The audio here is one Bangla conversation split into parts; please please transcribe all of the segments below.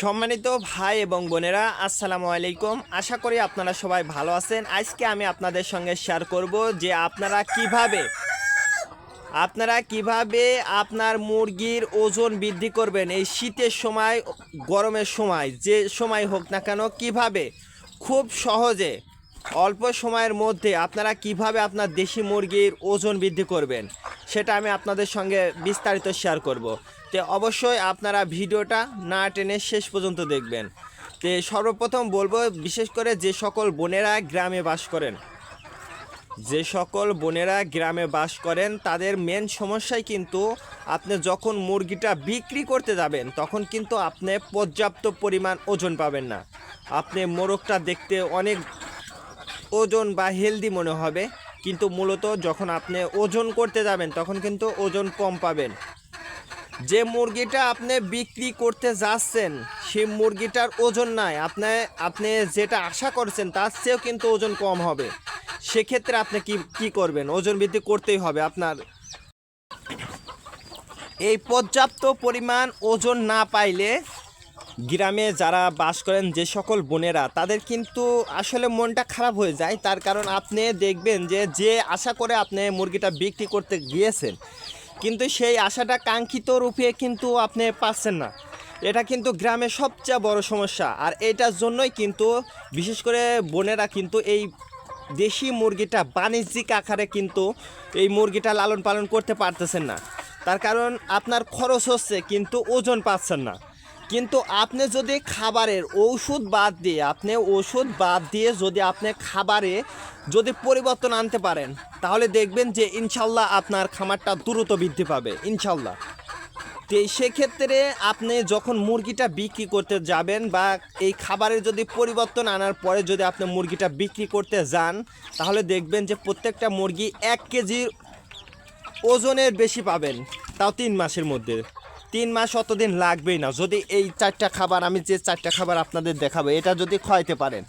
সম্মানিত ভাই এবং বোনেরা, আসসালামু আলাইকুম। আশা করি আপনারা সবাই ভালো আছেন। আজকে আমি আপনাদের সঙ্গে শেয়ার করব যে আপনারা কীভাবে আপনারা কীভাবে আপনার মুরগির ওজন বৃদ্ধি করবেন এই শীতের সময়, গরমের সময়, যে সময় হোক না কেন, কীভাবে? খুব সহজে অল্প সময়ের মধ্যে আপনারা কীভাবে আপনার দেশি মুরগির ওজন বৃদ্ধি করবেন, সেটা আমি আপনাদের সঙ্গে বিস্তারিত শেয়ার করব। তো অবশ্যই আপনারা ভিডিওটা না টেনে শেষ পর্যন্ত দেখবেন। তো সর্বপ্রথম বলব, বিশেষ করে যে সকল বোনেরা গ্রামে বাস করেন, যে সকল বোনেরা গ্রামে বাস করেন, তাদের মেন সমস্যাই কিন্তু আপনি যখন মুরগিটা বিক্রি করতে যাবেন, তখন কিন্তু আপনি পর্যাপ্ত পরিমাণ ওজন পাবেন না। আপনি মোরগটা দেখতে অনেক ওজন বা হেলদি মনে হবে। কিন্তু মূলত যখন আপনি ওজন করতে যাবেন, তখন কিন্তু ওজন কম পাবেন। যে মুরগিটা আপনি বিক্রি করতে যাচ্ছেন, সেই মুরগিটার ওজন নাই। আপনি আপনি যেটা আশা করছেন, তার চেয়েও কিন্তু ওজন কম হবে। সেক্ষেত্রে আপনি কি কি করবেন? ওজন বৃদ্ধি করতেই হবে আপনার। এই পর্যাপ্ত পরিমাণ ওজন না পাইলে গ্রামে যারা বাস করেন যে সকল বোনেরা, তাদের কিন্তু আসলে মনটা খারাপ হয়ে যায়। তার কারণ আপনি দেখবেন যে যে আশা করে আপনি মুরগিটা বিক্রি করতে গিয়েছেন, কিন্তু সেই আশাটা কাঙ্ক্ষিত রূপে কিন্তু আপনি পাচ্ছেন না। এটা কিন্তু গ্রামে সবচেয়ে বড় সমস্যা। আর এটার জন্যই কিন্তু বিশেষ করে বোনেরা কিন্তু এই দেশি মুরগিটা বাণিজ্যিক আকারে কিন্তু এই মুরগিটা লালন পালন করতে পারতেছেন না। তার কারণ আপনার খরচ হচ্ছে, কিন্তু ওজন পাচ্ছেন না। কিন্তু আপনি যদি খাবারের ঔষধ বাদ দিয়ে, আপনি ওষুধ বাদ দিয়ে যদি আপনি খাবারে যদি পরিবর্তন আনতে পারেন, তাহলে দেখবেন যে ইনশাল্লাহ আপনার খামারটা দ্রুত বৃদ্ধি পাবে, ইনশাল্লাহ। তো সেক্ষেত্রে আপনি যখন মুরগিটা বিক্রি করতে যাবেন বা এই খাবারের যদি পরিবর্তন আনার পরে যদি আপনি মুরগিটা বিক্রি করতে যান, তাহলে দেখবেন যে প্রত্যেকটা মুরগি এক কেজির ওজনের বেশি পাবেন, তাও তিন মাসের মধ্যে। তিন মাস অতদিন লাগবেই না। যদি এই চারটা খাবার আমি যে চারটা খাবার আপনাদের দেখাবো, এটা যদি খাওয়াইতে পারেন।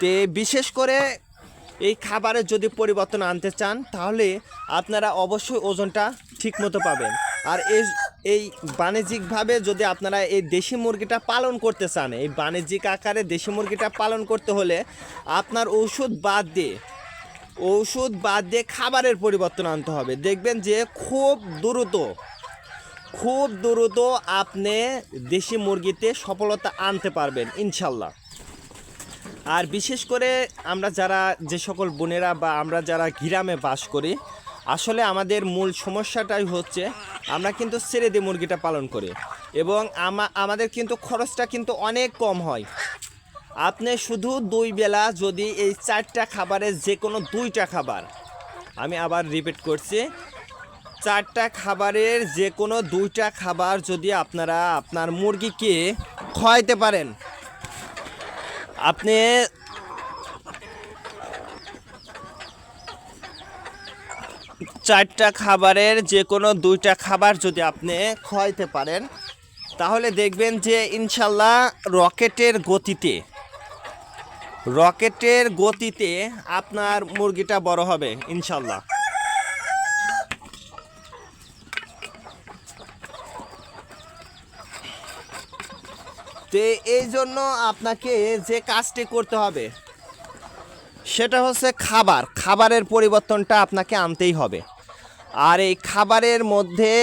তে বিশেষ করে এই খাবারের যদি পরিবর্তন আনতে চান, তাহলে আপনারা অবশ্যই ওজনটা ঠিকমতো পাবেন। আর এই এই বাণিজ্যিকভাবে যদি আপনারা এই দেশি মুরগিটা পালন করতে চান, এই বাণিজ্যিক আকারে দেশি মুরগিটা পালন করতে হলে আপনার ঔষধ বাদ দিয়ে, ঔষধ বাদ দিয়ে খাবারের পরিবর্তন আনতে হবে। দেখবেন যে খুব দ্রুত খুব দ্রুত আপনি দেশি মুরগিতে সফলতা আনতে পারবেন, ইনশাল্লাহ। আর বিশেষ করে আমরা যারা যে সকল বোনেরা বা আমরা যারা গ্রামে বাস করি, আসলে আমাদের মূল সমস্যাটাই হচ্ছে আমরা কিন্তু ছেড়ে দিয়ে মুরগিটা পালন করি এবং আমাদের কিন্তু খরচটা কিন্তু অনেক কম হয়। আপনি শুধু দুই বেলা যদি এই চারটা খাবারের যে কোনো দুইটা খাবার, আমি আবার রিপিট করছি চারটা খাবারের যে কোনো দুইটা খাবার যদি আপনারা আপনার মুরগিকে খাওয়াইতে পারেন, আপনি চারটা খাবারের যে কোনো দুইটা খাবার যদি আপনি খাওয়াইতে পারেন, তাহলে দেখবেন যে ইনশাল্লাহ রকেটের গতিতে রকেটের গতিতে আপনার মুরগিটা বড় হবে ইনশাল্লাহ। তো এই জন্য আপনাকে যে কাজটি করতে হবে, সেটা হচ্ছে খাবার। খাবারের পরিবর্তনটা আপনাকে আনতেই হবে। আর এই খাবারের মধ্যে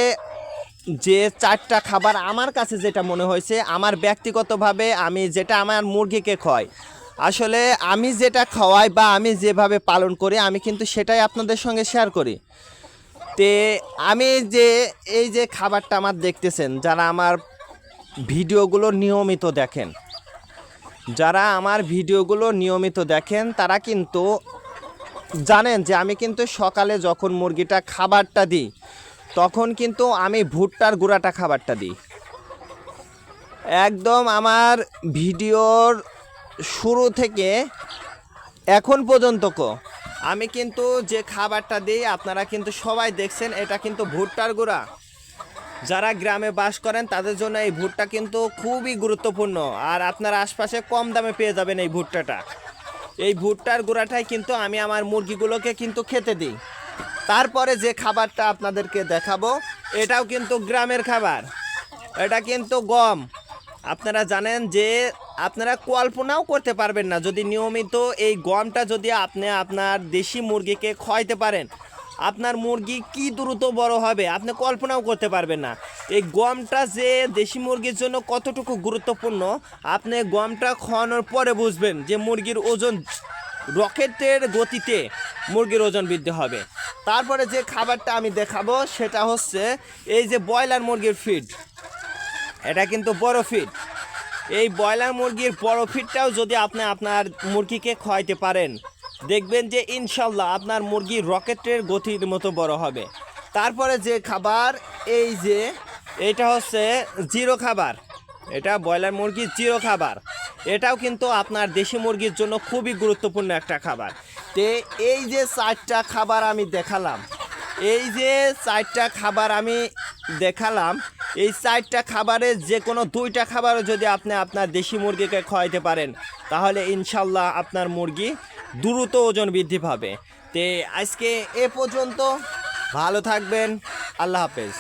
যে চারটা খাবার আমার কাছে যেটা মনে হয়েছে, আমার ব্যক্তিগতভাবে আমি যেটা আমার মুরগিকে খাওয়াই আসলে আমি যেটা খাওয়াই বা আমি যেভাবে পালন করি, আমি কিন্তু সেটাই আপনাদের সঙ্গে শেয়ার করি। তে আমি যে, এই যে খাবারটা আমার দেখতেছেন, যারা আমার ভিডিওগুলো নিয়মিত দেখেন। যারা আমার ভিডিওগুলো নিয়মিত দেখেন, তারা কিন্তু জানেন যে আমি কিন্তু সকালে যখন মুরগিটা খাবারটা দিই, তখন কিন্তু আমি ভুট্টার গুঁড়াটা খাবারটা দিই। একদম আমার ভিডিওর শুরু থেকে এখন পর্যন্ত আমি কিন্তু যে খাবারটা দিই, আপনারা কিন্তু সবাই দেখছেন, এটা কিন্তু ভুট্টার গুঁড়া। যারা গ্রামে বাস করেন, তাদের জন্য এই ভুট্টা কিন্তু খুবই গুরুত্বপূর্ণ। আর আপনার আশপাশে কম দামে পেয়ে যাবেন এই ভুট্টাটা। এই ভুট্টার গুঁড়াটাই কিন্তু আমি আমার মুরগিগুলোকে কিন্তু খেতে দিই। তারপরে যে খাবারটা আপনাদেরকে দেখাবো, এটাও কিন্তু গ্রামের খাবার। এটা কিন্তু গম। আপনারা জানেন যে আপনারা কল্পনাও করতে পারবেন না, যদি নিয়মিত এই গমটা যদি আপনি আপনার দেশি মুরগিকে খাওয়াইতে পারেন আপনার মুরগি কি দ্রুত বড় হবে, আপনি কল্পনাও করতে পারবেন না। এই গমটা যে দেশি মুরগির জন্য কতটুকু গুরুত্বপূর্ণ, আপনি গমটা খাওয়ানোর পরে বুঝবেন যে মুরগির ওজন রকেটের গতিতে মুরগির ওজন বৃদ্ধি হবে। তারপরে যে খাবারটা আমি দেখাবো, সেটা হচ্ছে এই যে ব্রয়লার মুরগির ফিড এটা কিন্তু বড় ফিড এই ব্রয়লার মুরগির বড় ফিডটাও যদি আপনি আপনার মুরগিকে খাওয়াইতে পারেন দেখবেন যে ইনশাল্লাহ আপনার মুরগি রকেটের গতির মতো বড় হবে। তারপরে যে খাবার, এই যে এটা হচ্ছে জিরো খাবার। এটা ব্রয়লার মুরগির জিরো খাবার। এটাও কিন্তু আপনার দেশি মুরগির জন্য খুবই গুরুত্বপূর্ণ একটা খাবার। তে এই যে চারটা খাবার আমি দেখালাম, এই যে চারটা খাবার আমি দেখালাম এই চারটা খাবারের যে কোনো দুইটা খাবারও যদি আপনি আপনার দেশি মুরগিকে খাওয়াইতে পারেন, তাহলে ইনশাল্লাহ আপনার মুরগি দ্রুত ওজন বৃদ্ধি পাবে। তে আজকে এ পর্যন্ত, ভালো থাকবেন, আল্লাহ হাফেজ।